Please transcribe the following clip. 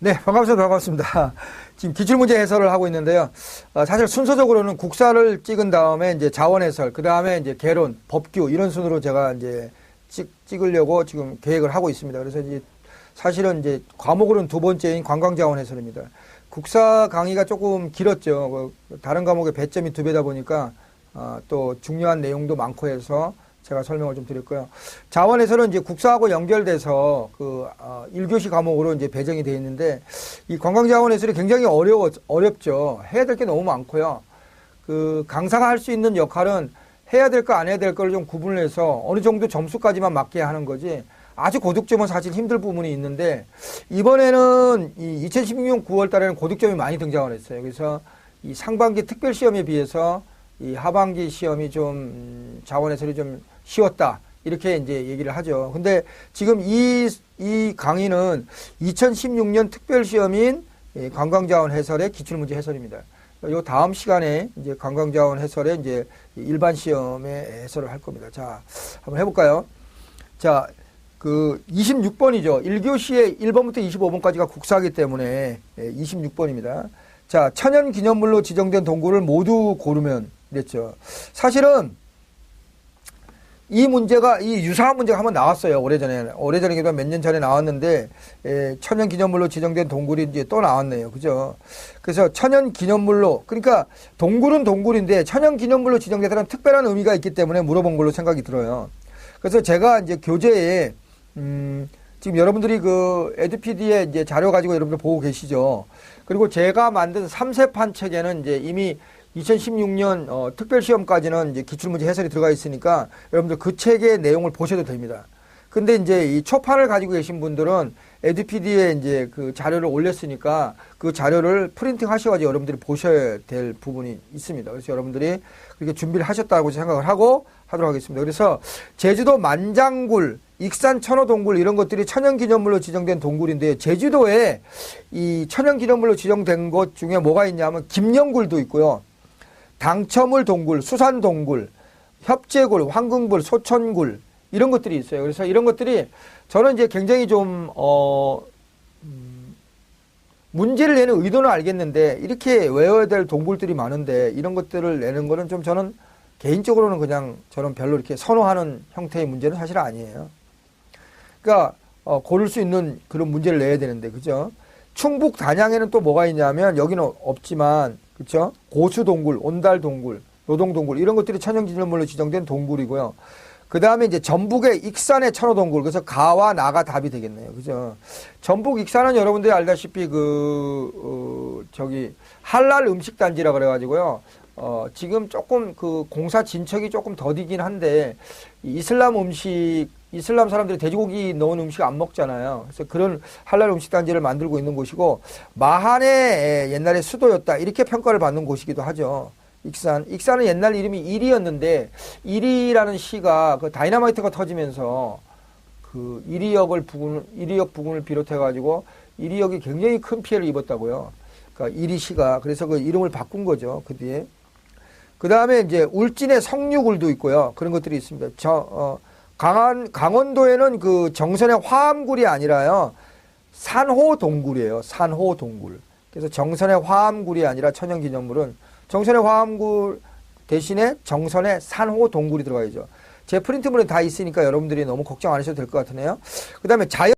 네, 반갑습니다. 반갑습니다. 지금 기출문제 해설을 하고 있는데요. 어, 사실 순서적으로는 국사를 찍은 다음에 이제 자원 해설, 그 다음에 이제 개론, 법규 이런 순으로 제가 이제 찍, 찍으려고 지금 계획을 하고 있습니다. 그래서 이제 사실은 이제 과목으로는 두 번째인 관광자원 해설입니다. 국사 강의가 조금 길었죠. 그 다른 과목의 배점이 두 배다 보니까 어, 또 중요한 내용도 많고 해서 제가 설명을 좀 드렸고요. 자원에서는 이제 국사하고 연결돼서 그 어, 1교시 과목으로 이제 배정이 되어 있는데 이 관광자원에서는 굉장히 어려워 어렵죠. 해야 될 게 너무 많고요. 그 강사가 할 수 있는 역할은 해야 될 거 안 해야 될 거를 좀 구분을 해서 어느 정도 점수까지만 맞게 하는 거지. 아주 고득점은 사실 힘들 부분이 있는데 이번에는 이 2016년 9월 달에는 고득점이 많이 등장을 했어요. 그래서 이 상반기 특별 시험에 비해서 이 하반기 시험이 좀 음, 자원해설이 좀 쉬웠다. 이렇게 이제 얘기를 하죠. 근데 지금 이, 이 강의는 2016년 특별 시험인 관광자원 해설의 기출문제 해설입니다. 요 다음 시간에 이제 관광자원 해설의 이제 일반 시험의 해설을 할 겁니다. 자, 한번 해볼까요? 자, 그 26번이죠. 1교시에 1번부터 25번까지가 국사이기 때문에 26번입니다. 자, 천연 기념물로 지정된 동굴을 모두 고르면 그랬죠. 사실은 이 문제가 이 유사한 문제가 한번 나왔어요. 오래전에 오래전이기도 몇 년 전에 나왔는데 에, 천연 기념물로 지정된 동굴이 이제 또 나왔네요. 그죠? 그래서 천연 기념물로 그러니까 동굴은 동굴인데 천연 기념물로 지정되다는 특별한 의미가 있기 때문에 물어본 걸로 생각이 들어요. 그래서 제가 이제 교재에 음 지금 여러분들이 그 에드피디의 이제 자료 가지고 여러분들 보고 계시죠? 그리고 제가 만든 삼세판 책에는 이제 이미 2016년 어, 특별 시험까지는 이제 기출문제 해설이 들어가 있으니까 여러분들 그 책의 내용을 보셔도 됩니다. 근데 이제 이 초판을 가지고 계신 분들은 에듀피디에 이제 그 자료를 올렸으니까 그 자료를 프린팅 하셔가지고 여러분들이 보셔야 될 부분이 있습니다. 그래서 여러분들이 그렇게 준비를 하셨다고 생각을 하고 하도록 하겠습니다. 그래서 제주도 만장굴, 익산 천호동굴 이런 것들이 천연기념물로 지정된 동굴인데 제주도에 이 천연기념물로 지정된 것 중에 뭐가 있냐면 김영굴도 있고요. 당첨을 동굴, 수산 동굴, 협재굴, 황금굴, 소천굴 이런 것들이 있어요. 그래서 이런 것들이 저는 이제 굉장히 좀 어, 음, 문제를 내는 의도는 알겠는데 이렇게 외워야 될 동굴들이 많은데 이런 것들을 내는 거는 좀 저는 개인적으로는 그냥 저는 별로 이렇게 선호하는 형태의 문제는 사실 아니에요. 그러니까 어, 고를 수 있는 그런 문제를 내야 되는데 그죠? 충북 단양에는 또 뭐가 있냐면 여기는 없지만 그렇죠? 고수 동굴, 온달 동굴, 노동 동굴 이런 것들이 천연기념물로 지정된 동굴이고요. 그 다음에 이제 전북의 익산의 천호동굴 그래서 가와 나가 답이 되겠네요. 그죠? 전북 익산은 여러분들이 알다시피 그 어, 저기 할랄 음식 단지라 그래가지고요. 어, 지금 조금 그 공사 진척이 조금 더디긴 한데 이슬람 음식 이슬람 사람들이 돼지고기 넣은 음식 안 먹잖아요. 그래서 그런 할랄 음식 단지를 만들고 있는 곳이고 마한의 옛날에 수도였다 이렇게 평가를 받는 곳이기도 하죠. 익산. 익산은 옛날 이름이 일이었는데 일이라는 시가 그 다이나마이트가 터지면서 그 일이역을 부근 일이역 부근을 비롯해 가지고 일이역이 굉장히 큰 피해를 입었다고요. 그러니까 일이시가 그래서 그 이름을 바꾼 거죠. 그 뒤에. 그 다음에 이제 울진의 성류굴도 있고요. 그런 것들이 있습니다. 저, 어, 강한, 강원도에는 그 정선의 화암굴이 아니라요. 산호 동굴이에요. 산호 동굴. 그래서 정선의 화암굴이 아니라 천연기념물은 정선의 화암굴 대신에 정선의 산호 동굴이 들어가야죠. 제 프린트물에 다 있으니까 여러분들이 너무 걱정 안 하셔도 될 것 같으네요. 그 다음에 자연